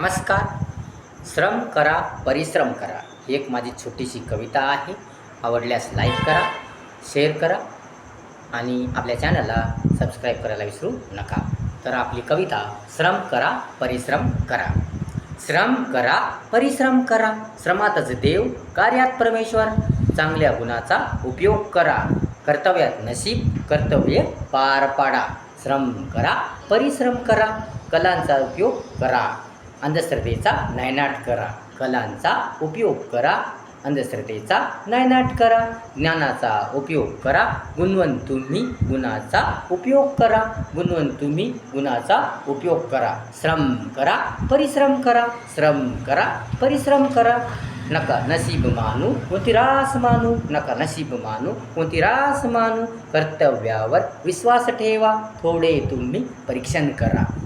नमस्कार. श्रम करा परिश्रम करा. ही एक माझी छोटीशी कविता आहे. आवडल्यास लाईक करा शेअर करा आणि आपल्या चॅनलला सबस्क्राईब करायला विसरू नका. तर आपली कविता श्रम करा परिश्रम करा. श्रम करा परिश्रम करा. श्रमातच देव कार्यात परमेश्वर. चांगल्या गुणाचा उपयोग करा. कर्तव्यात नशीब कर्तव्य पार पाडा. श्रम करा परिश्रम करा. कलांचा उपयोग करा. अंधश्रद्धेचा नायनाट करा. कलांचा उपयोग करा. अंधश्रद्धेचा नायनाट करा. ज्ञानाचा उपयोग करा. गुणवंत तुम्ही गुणाचा उपयोग करा. गुणवंत तुम्ही गुणाचा उपयोग करा. श्रम करा. परिश्रम करा. श्रम करा. परिश्रम करा. नका नसीब मानू कोणती रास मानू. नका नशीब मानू कोणती रास मानू. कर्तव्यावर विश्वास ठेवा. थोडे तुम्ही परीक्षण करा.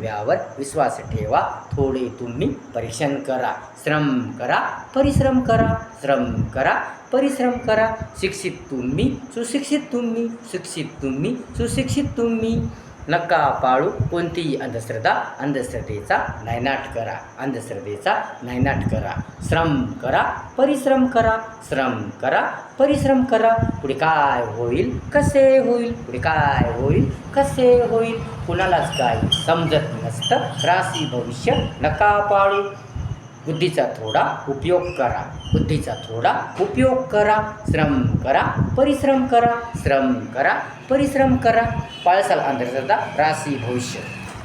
कर्तव्यावर विश्वास ठेवा. थोडे तुम्ही परीक्षण करा. श्रम करा परिश्रम करा. श्रम करा परिश्रम करा. शिक्षित तुम्ही सुशिक्षित तुम्ही शिक्षित तुम्ही सुशिक्षित तुम्ही. नका पाळू. कोणतीही अंधश्रद्धा अंधश्रद्धेचा नायनाट करा. अंधश्रद्धेचा नायनाट करा. श्रम करा परिश्रम करा. श्रम करा परिश्रम करा. पुढे काय होईल? कसे होईल? पुढे काय होईल? कसे होईल? कुणालाच काय समजत नसतं. राशी भविष्य नका पाळू. बुद्धीचा थोडा उपयोग करा. बुद्धीचा थोडा उपयोग करा. श्रम करा. परिश्रम करा. श्रम करा. परिश्रम करा. पाळसाल अंधश्रद्धा राशी भविष्य.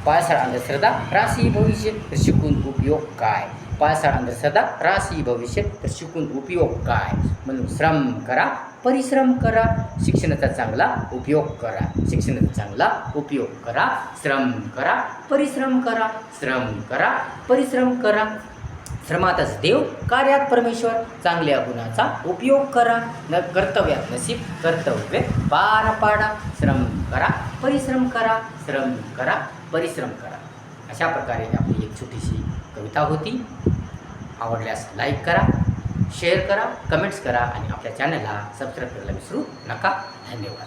पाळसाळ अंधश्रद्धा राशी भविष्य. तर शिकून उपयोग काय? पाळसाळ अंधश्रद्धा राशी भविष्य. तर शिकून उपयोग काय? म्हणून श्रम करा. परिश्रम करा. शिक्षणाचा चांगला उपयोग करा. शिक्षणाचा चांगला उपयोग करा. श्रम करा. परिश्रम करा. श्रम करा. परिश्रम करा. श्रमातच देव कार्यात परमेश्वर चांगल्या गुणाचा उपयोग करा. न कर्तव्यात नसीब कर्तव्य पार पाडा. श्रम करा परिश्रम करा. श्रम करा परिश्रम करा. अशा प्रकारे आपली एक छोटीशी कविता होती. आवडल्यास लाईक करा शेअर करा कमेंट्स करा आणि आपल्या चॅनलला सबस्क्राईब करायला विसरू नका. धन्यवाद.